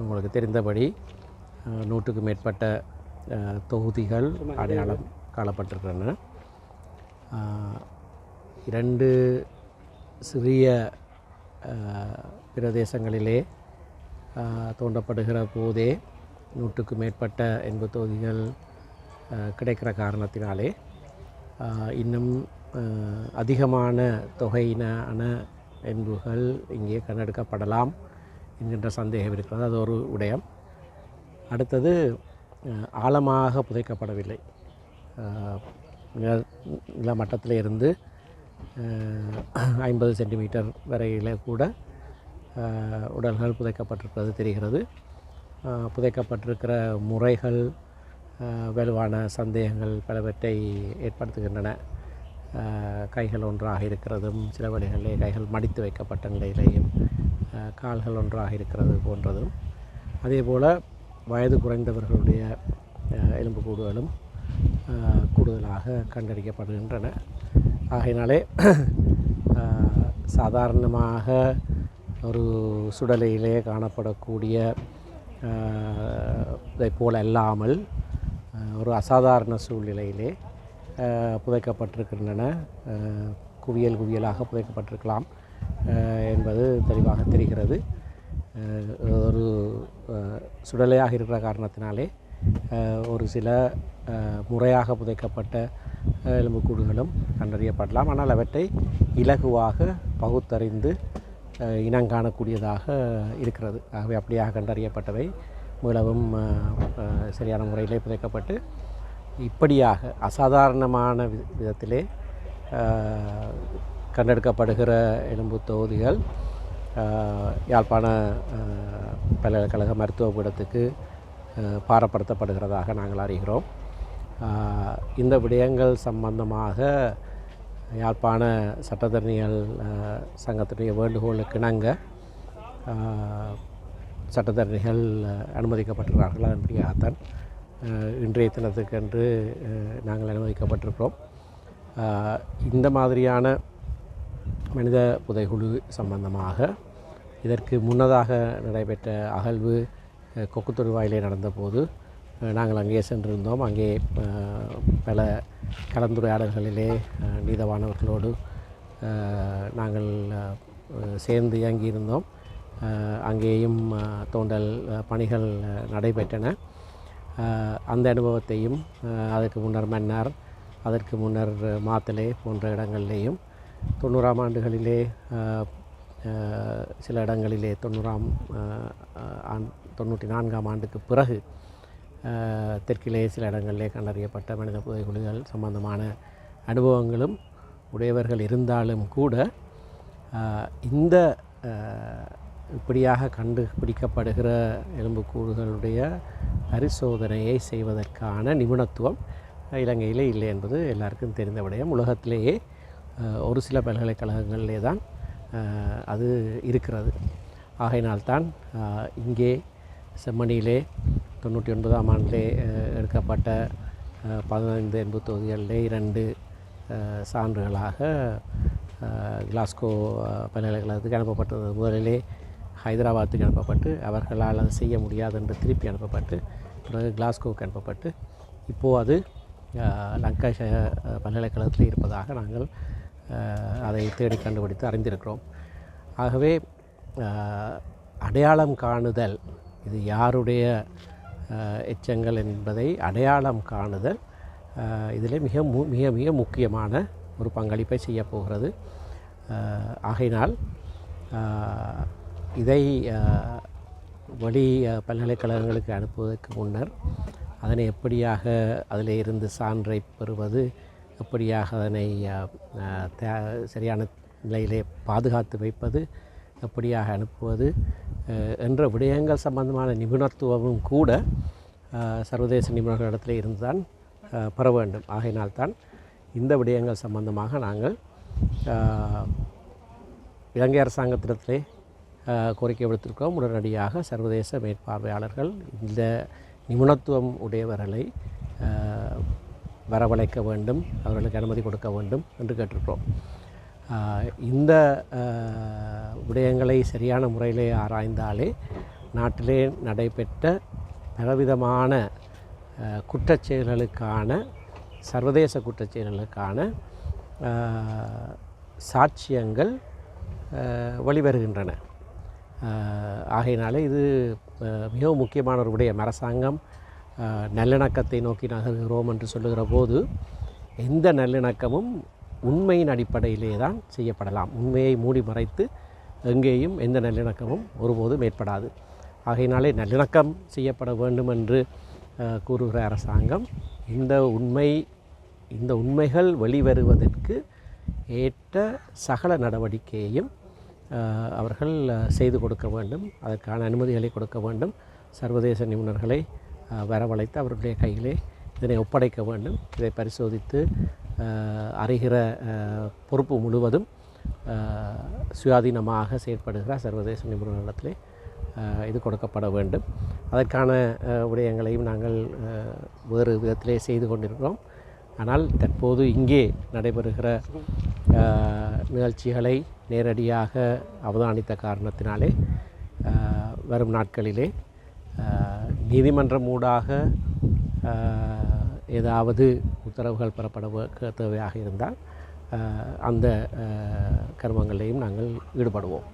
உங்களுக்கு தெரிந்தபடி நூற்றுக்கு மேற்பட்ட தொகுதிகள் அடையாளம் காணப்பட்டிருக்கின்றன. இரண்டு சிறிய பிரதேசங்களிலே தோண்டப்படுகிற போதே நூற்றுக்கு மேற்பட்ட எண்பது தொகுதிகள் கிடைக்கிற காரணத்தினாலே இன்னும் அதிகமான தொகையினான என்புகள் இங்கே கண்டெடுக்கப்படலாம் என்கின்ற சந்தேகம் இருக்கிறது. அது ஒரு விடயம். அடுத்தது ஆழமாக புதைக்கப்படவில்லை. நில- நிலமட்டத்தில் இருந்து ஐம்பது சென்டிமீட்டர் வரையில் கூட உடல்கள் புதைக்கப்பட்டிருப்பது தெரிகிறது. புதைக்கப்பட்டிருக்கிற முறைகள் வலுவான சந்தேகங்கள் பலவற்றை ஏற்படுத்துகின்றன. கைகள் ஒன்றாக இருக்கிறதும் சில வழிகளிலே கைகள் மடித்து வைக்கப்பட்ட நிலையிலேயும் கால்கள் ஒன்றாக இருக்கிறது போன்றதும். அதே போல் வயது குறைந்தவர்களுடைய எலும்புக்கூடுகளும் கூடுதலாக கண்டறியப்படுகின்றன. ஆகையினாலே சாதாரணமாக ஒரு சுடலையிலே காணப்படக்கூடிய இதை இதைப் போல அல்லாமல் ஒரு அசாதாரண சூழ்நிலையிலே புதைக்கப்பட்டிருக்கின்றன. குவியல் குவியலாக புதைக்கப்பட்டிருக்கலாம். என்பது தெளிவாக தெரிகிறது. ஒரு சுடலையாக இருக்கிற காரணத்தினாலே ஒரு சில முறையாக புதைக்கப்பட்ட எலும்புக்கூடுகளும் கண்டறியப்படலாம். ஆனால் அவற்றை இலகுவாக பகுத்தறிந்து இனங்காணக்கூடியதாக இருக்கிறது. ஆகவே அப்படியாக கண்டறியப்பட்டவை மிகவும் சரியான முறையிலே புதைக்கப்பட்டு இப்படியாக அசாதாரணமான வி- விதத்திலே கண்டெடுக்கப்படுகிற எலும்பு தொகுதிகள் யாழ்ப்பாண பல்கலைக்கழக மருத்துவ பீடத்துக்கு பாரப்படுத்தப்படுகிறதாக நாங்கள் அறிகிறோம். இந்த விடயங்கள் சம்பந்தமாக யாழ்ப்பாண சட்டத்தரணிகள் சங்கத்தினுடைய வேண்டுகோளுக்கு இணங்க சட்டத்தரணிகள் அனுமதிக்கப்பட்டிருக்கிறார்கள். அதன்படியாகத்தான் இன்றைய தினத்துக்கென்று நாங்கள் அனுமதிக்கப்பட்டிருக்கிறோம். இந்த மாதிரியான மனித புதைகுழு சம்பந்தமாக இதற்கு முன்னதாக நடைபெற்ற அகழ்வு அஹ், கொக்குத்தொடுவாயிலே நடந்தபோது நாங்கள் அங்கே சென்றிருந்தோம். அங்கே பல கலந்துரையாடல்களிலே நீதவானவர்களோடு நாங்கள் சேர்ந்து இயங்கியிருந்தோம். அங்கேயும் தோண்டல் பணிகள் நடைபெற்றன. அந்த அனுபவத்தையும் அதற்கு முன்னர் மன்னார் அதற்கு முன்னர் மாத்தலே போன்ற இடங்களிலேயும் தொண்ணூறாம் ஆண்டுகளிலே சில இடங்களிலே தொண்ணூறாம் ஆண் தொண்ணூற்றி நான்காம் ஆண்டுக்கு பிறகு தெற்கிலே சில இடங்களிலே கண்டறியப்பட்ட மனித புதைகுழிகள் சம்பந்தமான அனுபவங்களும் உடையவர்கள் இருந்தாலும் கூட இந்த இப்படியாக கண்டுபிடிக்கப்படுகிற எலும்புக்கூடுகளுடைய பரிசோதனையை செய்வதற்கான நிபுணத்துவம் இலங்கையிலே இல்லை என்பது எல்லாருக்கும் தெரிந்த விடயம். உலகத்திலேயே ஒரு சில பல்கலைக்கழகங்களிலே தான் அது இருக்கிறது. ஆகையினால்தான் இங்கே செம்மணியிலே தொண்ணூற்றி ஒன்பதாம் ஆண்டிலே எடுக்கப்பட்ட பதினைந்து எண்பது தொகுதிகளிலே இரண்டு சான்றுகளாக கிளாஸ்கோ பல்கலைக்கழகத்துக்கு அனுப்பப்பட்டது. முதலிலே ஹைதராபாத்துக்கு அனுப்பப்பட்டு அவர்களால் அதை செய்ய முடியாது என்று திருப்பி அனுப்பப்பட்டு பிறகு கிளாஸ்கோவுக்கு அனுப்பப்பட்டு இப்போது அது அஹ், பல்கலைக்கழகத்தில் இருப்பதாக நாங்கள் அதை தேடி கண்டுபிடித்து அறிந்திருக்கிறோம். ஆகவே அடையாளம் காணுதல் இது யாருடைய எச்சங்கள் என்பதை அடையாளம் காணுதல் இதில் மிக மு மிக மிக முக்கியமான ஒரு பங்களிப்பை செய்யப்போகிறது ஆகையினால் இதை வழி வெளி பல்கலைக்கழகங்களுக்கு அனுப்புவதற்கு முன்னர் அதனை எப்படியாக அதில் இருந்து சான்றை பெறுவது எப்படியாக அதனை தே- சரியான நிலையிலே பாதுகாத்து வைப்பது எப்படியாக அனுப்புவது என்ற விடயங்கள் சம்பந்தமான நிபுணத்துவமும் கூட சர்வதேச நிபுணர்களிடத்தில் இருந்துதான் பெற வேண்டும். ஆகையினால்தான் இந்த விடயங்கள் சம்பந்தமாக நாங்கள் இலங்கை அரசாங்கத்திடத்திலே கோரிக்கை விடுத்திருக்கிறோம். உடனடியாக சர்வதேச மேற்பார்வையாளர்கள் இந்த நிபுணத்துவம் உடையவர்களை வரவழைக்க வேண்டும் அவர்களுக்கு அனுமதி கொடுக்க வேண்டும் என்று கேட்டிருக்கிறோம். இந்த விடயங்களை சரியான முறையிலே ஆராய்ந்தாலே நாட்டிலே நடைபெற்ற பலவிதமான குற்றச்செயல்களுக்கான சர்வதேச குற்றச்செயல்களுக்கான சாட்சியங்கள் அஹ், வெளிவருகின்றன ஆகையினாலே இது மிகவும் முக்கியமான ஒரு விடயம். அரசாங்கம் நல்லிணக்கத்தை நோக்கி நகர்கிறோம் என்று சொல்லுகிற போது எந்த நல்லிணக்கமும் உண்மையின் அடிப்படையிலே தான் செய்யப்படலாம். உண்மையை மூடி மறைத்து எங்கேயும் எந்த நல்லிணக்கமும் ஒருபோதும் ஏற்படாது. ஆகையினாலே நல்லிணக்கம் செய்யப்பட வேண்டும் என்று கூறுகிற அரசாங்கம் இந்த உண்மை இந்த உண்மைகள் வெளிவருவதற்கு ஏற்ற சகல நடவடிக்கையையும் அவர்கள் செய்து கொடுக்க வேண்டும். அதற்கான அனுமதிகளை கொடுக்க வேண்டும். சர்வதேச நிபுணர்களை வரவழைத்து அவருடைய கையிலே இதனை ஒப்படைக்க வேண்டும். இதை பரிசோதித்து அறிகிற பொறுப்பு முழுவதும் சுயாதீனமாக செயற்படுகிறார் சர்வதேச நிபுணர்களிடத்திலே இது கொடுக்கப்பட வேண்டும். அதற்கான விடயங்களையும் நாங்கள் வேறு விதத்திலே செய்து கொண்டிருக்கிறோம். ஆனால் தற்போது இங்கே நடைபெறுகிற நிகழ்ச்சிகளை நேரடியாக அவதானித்த காரணத்தினாலே வரும் நாட்களிலே நீதிமன்றம் ஊடாக ஏதாவது உத்தரவுகள் பெறப்பட தேவையாக இருந்தால் அந்த கர்மங்களையும் நாங்கள் ஈடுபடுவோம்.